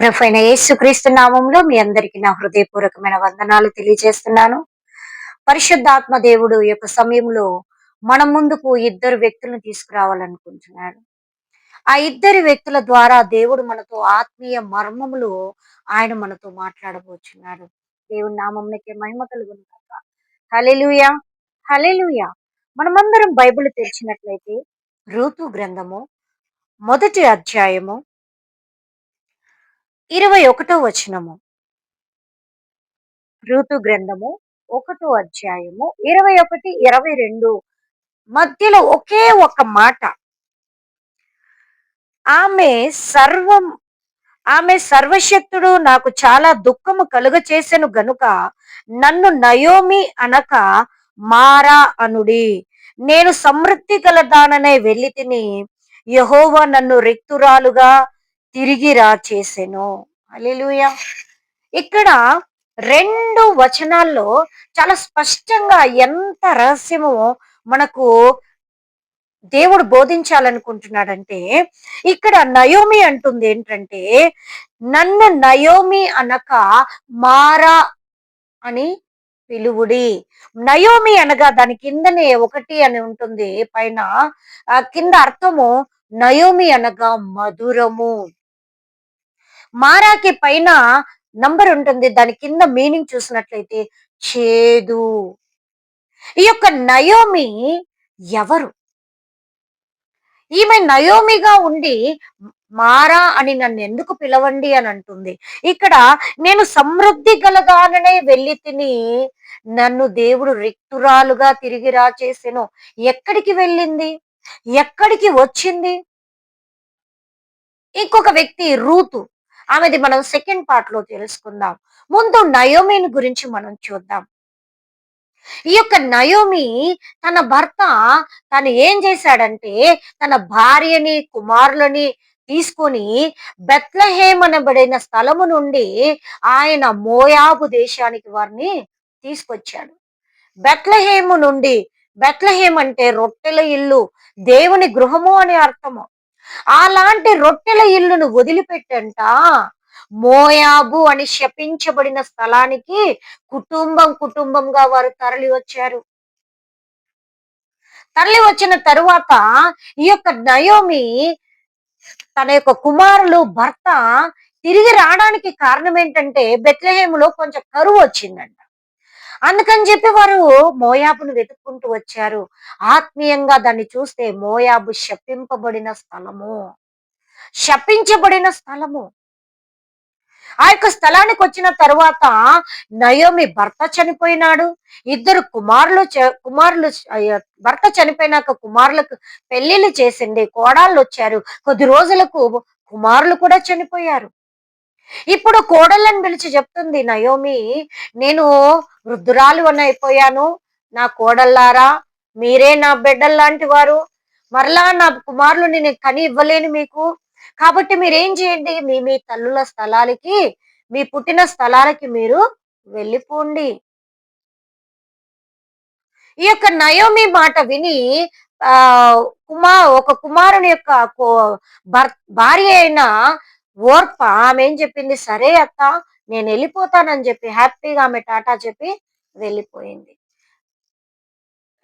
ప్రొఫైన యేసుక్రీస్తు నామంలో మీ అందరికీ నా హృదయపూర్వకమైన వందనాలు తెలియజేస్తున్నాను. పరిశుద్ధాత్మ దేవుడు యొక్క సమయంలో మన ముందుకు ఇద్దరు వ్యక్తులను తీసుకురావాలనుకుంటున్నాడు. ఆ ఇద్దరు వ్యక్తుల ద్వారా దేవుడు మనతో ఆత్మీయ మర్మములు ఆయన మనతో మాట్లాడబోచున్నాడు. దేవుని నామంకి మహిమ కలుగును కాక హలెలుయా హలెలుయా మనమందరం బైబిల్ తెరిచినట్లయితే ఋతు గ్రంథము మొదటి అధ్యాయము ఇరవై ఒకటో వచనము. ఋతు గ్రంథము ఒకటో అధ్యాయము ఇరవై ఒకటి ఇరవై రెండు మధ్యలో ఒకే ఒక మాట. ఆమె సర్వం ఆమె సర్వశక్తుడు నాకు చాలా దుఃఖము కలుగ చేసెను గనుక నన్ను నయోమి అనక మారా అనుడి. నేను సమృద్ధి గలదాననే వెళ్ళి తిని యహోవా నన్ను రిక్తురాలుగా తిరిగి రా చేసెను. అలెలుయ ఇక్కడ రెండు వచనాల్లో చాలా స్పష్టంగా ఎంత రహస్యమో మనకు దేవుడు బోధించాలనుకుంటున్నాడంటే ఇక్కడ నయోమి అంటుంది ఏంటంటే నన్ను నయోమి అనక మారా అని పిలువుడి. నయోమి అనగా దాని కిందనే ఒకటి అని ఉంటుంది. పైన కింద అర్థము నయోమి అనగా మధురము. మారాకి పైన నంబర్ ఉంటుంది. దాని కింద మీనింగ్ చూసినట్లయితే చేదు. ఈ యొక్క నయోమి ఎవరు? ఈమె నయోమిగా ఉండి మారా అని నన్ను ఎందుకు పిలవండి అని అంటుంది. ఇక్కడ నేను సమృద్ధి గలగాననే వెళ్ళి తిని నన్ను దేవుడు రిక్తురాలుగా తిరిగి రా చేసెను. ఎక్కడికి వెళ్ళింది? ఎక్కడికి వచ్చింది? ఇంకొక వ్యక్తి రూతు. ఆమెది మనం సెకండ్ పార్ట్లో తెలుసుకుందాం. ముందు నయోమిని గురించి మనం చూద్దాం. ఈ యొక్క నయోమి తన భర్త తను ఏం చేశాడంటే తన భార్యని కుమారులని తీసుకొని బెత్లహేమ్ అనబడిన స్థలము నుండి ఆయన మోయాబు దేశానికి వారిని తీసుకొచ్చాడు. బెత్లహేము నుండి బెత్లహేమ్ అంటే రొట్టెల ఇల్లు దేవుని గృహము అనే అర్థము. అలాంటి రొట్టెల ఇల్లును వదిలిపెట్టంట. మోయాబు అని శపించబడిన స్థలానికి కుటుంబం కుటుంబంగా వారు తరలి వచ్చారు. తరలి వచ్చిన తరువాత ఈ యొక్క నయోమి తన యొక్క కుమారులు భర్త తిరిగి రావడానికి కారణం ఏంటంటే బెత్లహేములో కొంచెం కరువు వచ్చిందంట. అందుకని చెప్పి వారు మోయాబును వెతుక్కుంటూ వచ్చారు. ఆత్మీయంగా దాన్ని చూస్తే మోయాబు శపింపబడిన స్థలము. శపించబడిన స్థలము. ఆ యొక్క స్థలానికి వచ్చిన తరువాత నయోమి భర్త చనిపోయినాడు. ఇద్దరు కుమారులు కుమారులు భర్త చనిపోయినాక కుమారులకు పెళ్ళిళ్ళు చేసింది కోడాళ్ళు వచ్చారు. కొద్ది రోజులకు కుమారులు కూడా చనిపోయారు. ఇప్పుడు కోడళ్ళని పిలిచి చెప్తుంది నయోమి నేను వృద్ధురాలు అయిపోయాను. నా కోడల్లారా మీరే నా బిడ్డల్లాంటి వారు. మరలా నా కుమారులు నేను కని ఇవ్వలేను మీకు. కాబట్టి మీరేం చేయండి? మీ మీ తల్లుల స్థలాలకి మీ పుట్టిన స్థలాలకి మీరు వెళ్ళిపోండి. ఈ యొక్క నయోమి మాట విని ఆ కుమా ఒక కుమారుని యొక్క భార్య అయిన ఓర్ప ఆమె ఏం చెప్పింది? సరే అత్త నేను వెళ్ళిపోతానని చెప్పి హ్యాపీగా ఆమె టాటా చెప్పి వెళ్ళిపోయింది.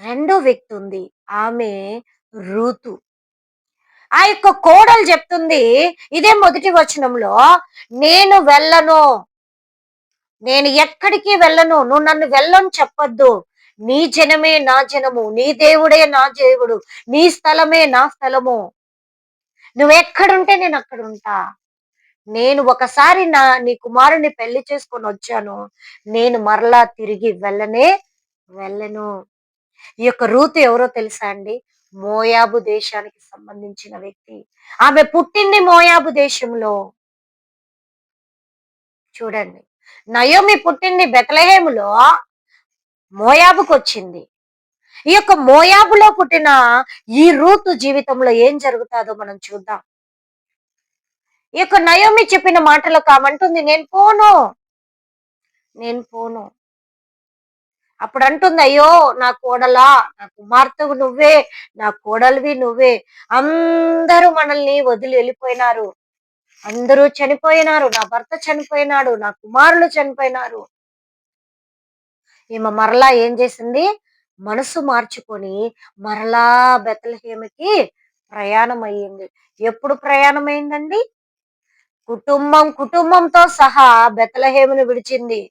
రెండో వ్యక్తి ఉంది ఆమె ఋతు ఆ యొక్క కోడలు చెప్తుంది ఇదే మొదటి వచనంలో నేను వెళ్ళను. నేను ఎక్కడికి వెళ్ళను? నువ్వు నన్ను వెళ్ళను చెప్పొద్దు. నీ జనమే నా జనము నీ దేవుడే నా దేవుడు నీ స్థలమే నా స్థలము. నువ్వు ఎక్కడుంటే నేను అక్కడ ఉంటా నేను ఒకసారి నా నీ కుమారుని పెళ్ళి చేసుకొని వచ్చాను. నేను మరలా తిరిగి వెళ్ళనే వెళ్ళను. ఈ యొక్క రూతు ఎవరో తెలుసా అండి? మోయాబు దేశానికి సంబంధించిన వ్యక్తి. ఆమె పుట్టింది మోయాబు దేశంలో. చూడండి. నయోమి పుట్టింది బెతలహేములో. మోయాబుకు వచ్చింది. ఈ యొక్క మోయాబులో పుట్టిన ఈ రూతు జీవితంలో ఏం జరుగుతుందో మనం చూద్దాం. ఈ యొక్క నయోమి చెప్పిన మాటలు కామంటుంది నేను పోను నేను పోను. అప్పుడు అంటుంది అయ్యో నా కోడలా నా కుమార్తెవు నువ్వే నా కోడలివి నువ్వే. అందరూ మనల్ని వదిలి వెళ్ళిపోయినారు. అందరూ చనిపోయినారు. నా భర్త చనిపోయినాడు నా కుమారులు చనిపోయినారు. ఈమె మరలా ఏం చేసింది? మనసు మార్చుకొని మరలా బెతలహేమకి ప్రయాణం అయ్యింది ఎప్పుడు ప్రయాణం అయిందండి కుటుంబం కుటుంబంతో సహా బెతలహేమును విడిచింది.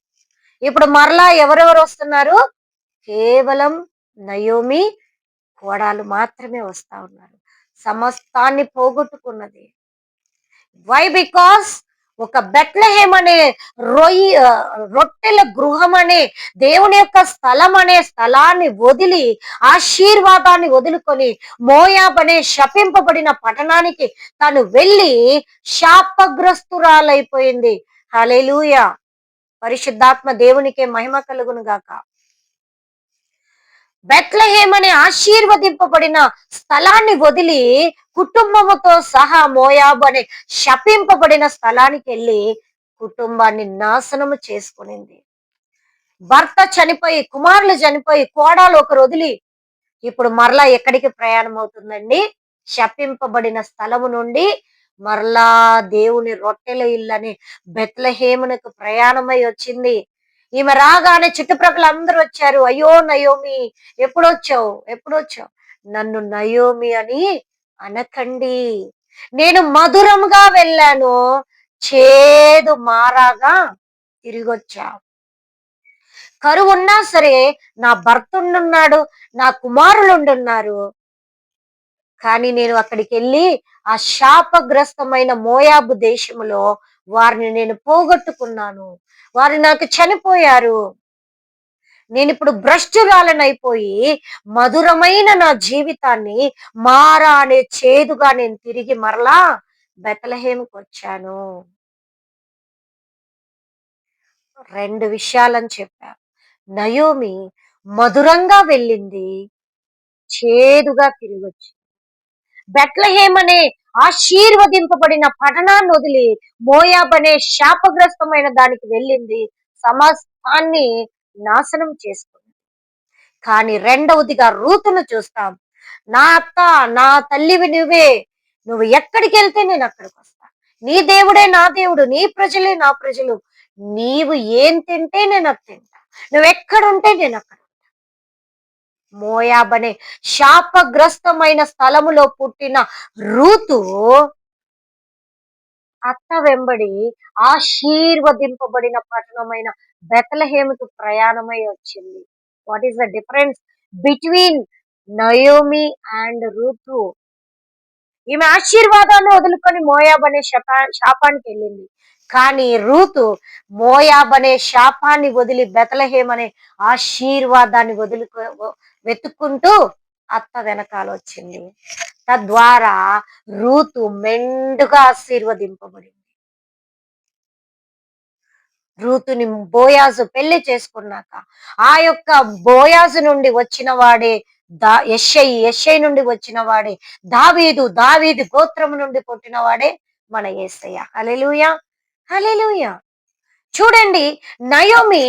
ఇప్పుడు మరలా ఎవరెవరు వస్తున్నారు? కేవలం నయోమి కోడాలు మాత్రమే వస్తా ఉన్నారు. సమస్తాన్ని పోగొట్టుకున్నది. వై బికాస్ ఒక బెట్లహేమ్ అనే రొయ్యి రొట్టెల గృహం అనే దేవుని యొక్క స్థలం అనే స్థలాన్ని వదిలి ఆశీర్వాదాన్ని వదులుకొని మోయాబ్ అనే శపింపబడిన పట్టణానికి తను వెళ్ళి శాపగ్రస్తురాలైపోయింది. హలెలూయ పరిశుద్ధాత్మ దేవునికే మహిమ కలుగును గాక బెత్లహేమ్ అనే ఆశీర్వదింపబడిన స్థలాన్ని వదిలి కుటుంబముతో సహా మోయాబు అనే శపింపబడిన స్థలానికి వెళ్ళి కుటుంబాన్ని నాశనము చేసుకునింది. భర్త చనిపోయి కుమారులు చనిపోయి కోడాలు ఒకరు వదిలి ఇప్పుడు మరలా ఎక్కడికి ప్రయాణం అవుతుందండి? శపింపబడిన స్థలము నుండి మరలా దేవుని రొట్టెల ఇల్లని బెత్లహేమునకు ప్రయాణమై వచ్చింది. ఈమె రాగానే చుట్టుప్రక్కల అందరూ వచ్చారు. అయ్యో నయోమి ఎప్పుడొచ్చావు? ఎప్పుడొచ్చావు? నన్ను నయోమి అని అనకండి. నేను మధురముగా వెళ్ళాను. చేదు మారాగా తిరిగొచ్చా. కరువు ఉన్నా సరే నా భర్త ఉండున్నాడు నా కుమారులు ఉండున్నారు కానీ నేను అక్కడికి వెళ్ళి ఆ శాపగ్రస్తమైన మోయాబు దేశములో వారిని నేను పోగొట్టుకున్నాను. వారు నాకు చనిపోయారు. నేను ఇప్పుడు భ్రష్టురాలనైపోయి మధురమైన నా జీవితాన్ని మారా అనే చేదుగా నేను తిరిగి మరలా బెతలహేమికి వచ్చాను. రెండు విషయాలని చెప్పా. నయోమి మధురంగా వెళ్ళింది. చేదుగా తిరిగి వచ్చింది బెట్లహేమ్ అనే ఆశీర్వదింపబడిన పట్టణాన్ని వదిలి మోయాబ్ అనే శాపగ్రస్తమైన దానికి వెళ్ళింది. సమస్తాన్ని నాశనం చేసుకుంది కానీ రెండవదిగా రూతును చూస్తాం. నా అత్త నా తల్లివి నువ్వే. నువ్వు ఎక్కడికి వెళ్తే నేను అక్కడికి వస్తా. నీ దేవుడే నా దేవుడు నీ ప్రజలే నా ప్రజలు. నీవు ఏం తింటే నేను అది తింటా. నువ్వు ఎక్కడుంటే నేను అక్కడ మోయాబ్ అనే శాపగ్రస్తమైన స్థలములో పుట్టిన రూతు అత్త వెంబడి ఆశీర్వదింపబడిన పట్టణమైన బెతలహేముకు ప్రయాణమై వచ్చింది. What is the difference between Naomi and Ruth? ఈమె ఆశీర్వాదాన్ని వదులుకొని మోయాబ్ అనే శపా శాపానికి వెళ్ళింది కానీ రూతు మోయాబ్ అనే శాపాన్ని వదిలి బెతలహేమ్ అనే ఆశీర్వాదాన్ని వదిలి వెతుక్కుంటూ అత్త వెనకాల వచ్చింది తద్వారా రూతు మెండుగా ఆశీర్వదింపబడింది. రూతుని బోయాజు పెళ్ళి చేసుకున్నాక ఆ యొక్క బోయాజు నుండి వచ్చిన వాడే దా యెషై యెషై నుండి వచ్చిన వాడే దావీదు దావీదు గోత్రము నుండి పుట్టిన వాడే మన యేసయ్య అలెలుయా హల్లెలూయ. చూడండి నయోమి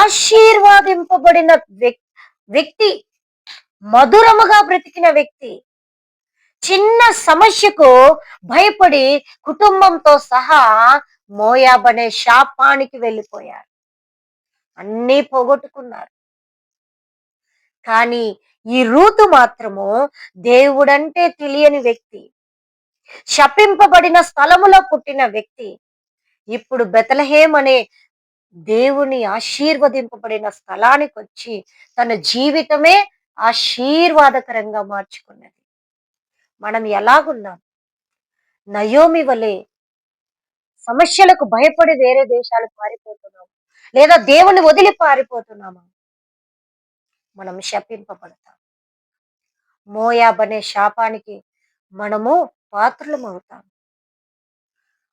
ఆశీర్వాదింపబడిన వ్యక్తి మధురముగా బ్రతికిన వ్యక్తి. చిన్న సమస్యకు భయపడి కుటుంబంతో సహా మోయాబ్ అనే శాపానికి వెళ్ళిపోయారు. అన్నీ పోగొట్టుకున్నారు. కానీ ఈ రూతు మాత్రము దేవుడంటే తెలియని వ్యక్తి. శపింపబడిన స్థలములో పుట్టిన వ్యక్తి. ఇప్పుడు బెతలహేం అనే దేవుని ఆశీర్వదింపబడిన స్థలానికి వచ్చి తన జీవితమే ఆశీర్వాదకరంగా మార్చుకున్నది. మనం ఎలాగున్నాం? నయోమి వలె సమస్యలకు భయపడి వేరే దేశాలకు పారిపోతున్నాం. లేదా దేవుని వదిలి పారిపోతున్నామా? మనం శపింపబడతాం. మోయాబ్ అనే శాపానికి మనము పాత్రలం అవుతాం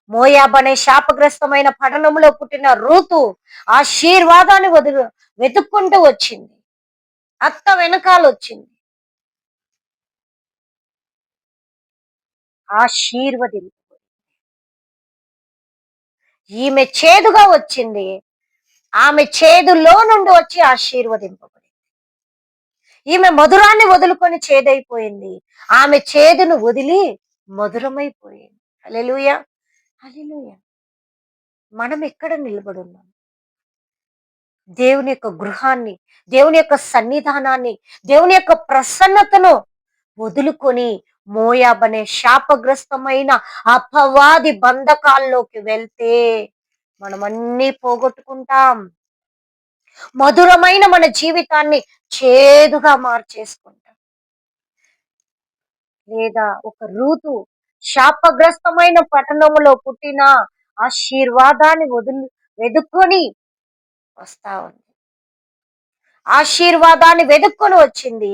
మోయాబ్ అనే శాపగ్రస్తమైన పట్టణంలో పుట్టిన రూతు ఆశీర్వాదాన్ని వదులు వెతుక్కుంటూ వచ్చింది. అత్త వెనకాల వచ్చింది. ఆశీర్వదింపు ఈమె చేదుగా వచ్చింది. ఆమె చేదులో నుండి వచ్చి ఆశీర్వదింపబడింది. ఈమె మధురాన్ని వదులుకొని చేదైపోయింది. ఆమె చేదును వదిలి మధురమైపోయింది. అలెలుయా హల్లెలూయా! మనం ఎక్కడ నిలబడున్నాం? దేవుని యొక్క గృహాన్ని, దేవుని యొక్క సన్నిధానాన్ని, దేవుని యొక్క ప్రసన్నతను వదులుకొని మోయాబనే శాపగ్రస్తమైన అపవాది బంధకాల్లోకి వెళ్తే మనం అన్నీ పోగొట్టుకుంటాం. మధురమైన మన జీవితాన్ని చేదుగా మార్చేసుకుంటాం. లేదా ఒక రూతు శాపగ్రస్తమైన పట్టణములో పుట్టిన ఆశీర్వాదాన్ని వదులు వెదుక్కొని వస్తా ఉంది. ఆశీర్వాదాన్ని వెదుక్కొని వచ్చింది.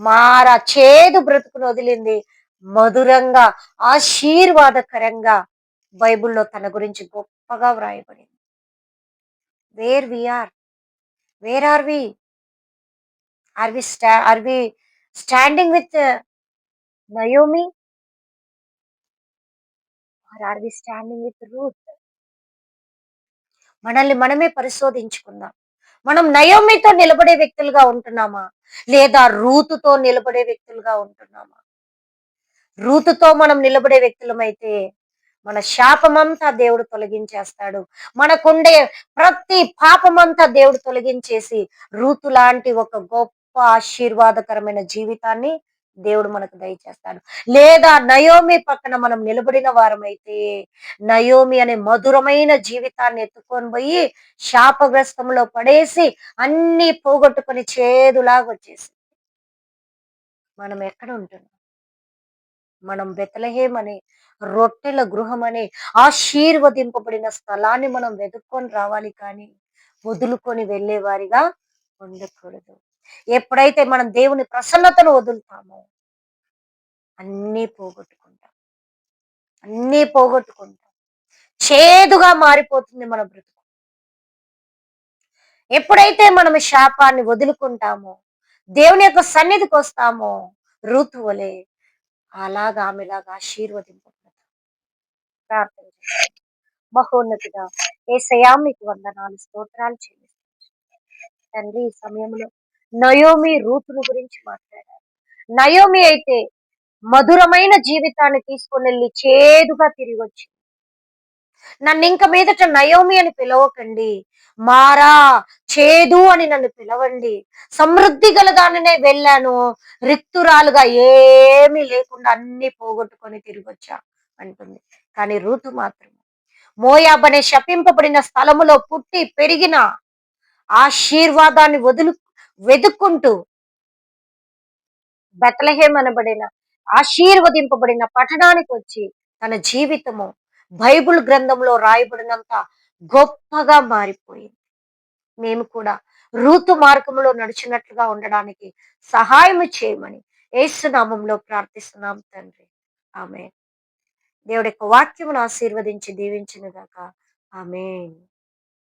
మార చేదు బ్రతుకును వదిలింది. మధురంగా ఆశీర్వాదకరంగా బైబిల్లో తన గురించి గొప్పగా వ్రాయబడింది. Where we are where are we are we sta are we standing with Naomi are are we standing with Ruth. మనల్ని మనమే పరిశోధించుకుందాం. మనం నయోమితో నిలబడే వ్యక్తులుగా ఉంటున్నామా? లేదా రూతుతో నిలబడే వ్యక్తులుగా ఉంటున్నామా? రూతుతో మనం నిలబడే వ్యక్తులమైతే మన శాపమంతా దేవుడు తొలగించేస్తాడు. మనకుండే ప్రతి పాపమంతా దేవుడు తొలగించేసి రూతు లాంటి ఒక గొప్ప ఆశీర్వాదకరమైన జీవితాన్ని దేవుడు మనకు దయచేస్తాడు లేదా నయోమి పక్కన మనం నిలబడిన వారమైతే నయోమి అనే మధురమైన జీవితాన్ని ఎత్తుకొని పోయి శాపగ్రస్తంలో పడేసి అన్ని పోగొట్టుకొని చేదులాగా వచ్చేసి మనం ఎక్కడ ఉంటున్నాం? మనం బెతలహేం అనే రొట్టెల గృహం అనే ఆశీర్వదింపబడిన స్థలాన్ని మనం వెతుక్కొని రావాలి కానీ వదులుకొని వెళ్ళేవారిగా ఉండకూడదు. ఎప్పుడైతే మనం దేవుని ప్రసన్నతను వదులుతామో అన్నీ పోగొట్టుకుంటాం. అన్నీ పోగొట్టుకుంటాం. చేదుగా మారిపోతుంది మన బ్రతుకు. ఎప్పుడైతే మనం శాపాన్ని వదులుకుంటామో దేవుని యొక్క సన్నిధికి వస్తామో ఋతువులే అలాగా ఆమెలాగా ఆశీర్వదింపబడతాం. ప్రార్థన చేస్తాం. మహోన్నతుడా ఏసయా మీకు వందనాలు స్తోత్రాలు చెల్లిస్తాం తండ్రి ఈ సమయంలో నయోమి రూతును గురించి మాట్లాడారు. నయోమి అయితే మధురమైన జీవితాన్ని తీసుకుని వెళ్ళి చేదుగా తిరిగి వచ్చింది. నన్ను ఇంక మీదట నయోమి అని పిలవకండి. మారా చేదు అని నన్ను పిలవండి. సమృద్ధి గలదాననే వెళ్ళాను. రిక్తురాలుగా ఏమీ లేకుండా అన్ని పోగొట్టుకొని తిరిగి వచ్చా అంటుంది. కానీ రుతు మాత్రం మోయాబ్ అనే శపింపబడిన స్థలములో పుట్టి పెరిగిన ఆశీర్వాదాన్ని వదులు వెతుక్కుంటూ బెతలహేం అనబడిన ఆశీర్వదింపబడిన పట్టణానికి వచ్చి తన జీవితము బైబిల్ గ్రంథంలో రాయబడినంత గొప్పగా మారిపోయింది. మేము కూడా రూతు మార్గంలో నడిచినట్లుగా ఉండడానికి సహాయం చేయమని ఏసునామంలో ప్రార్థిస్తున్నాం తండ్రి. ఆమె దేవుడి యొక్క వాక్యమును ఆశీర్వదించి దీవించినగాక. ఆమె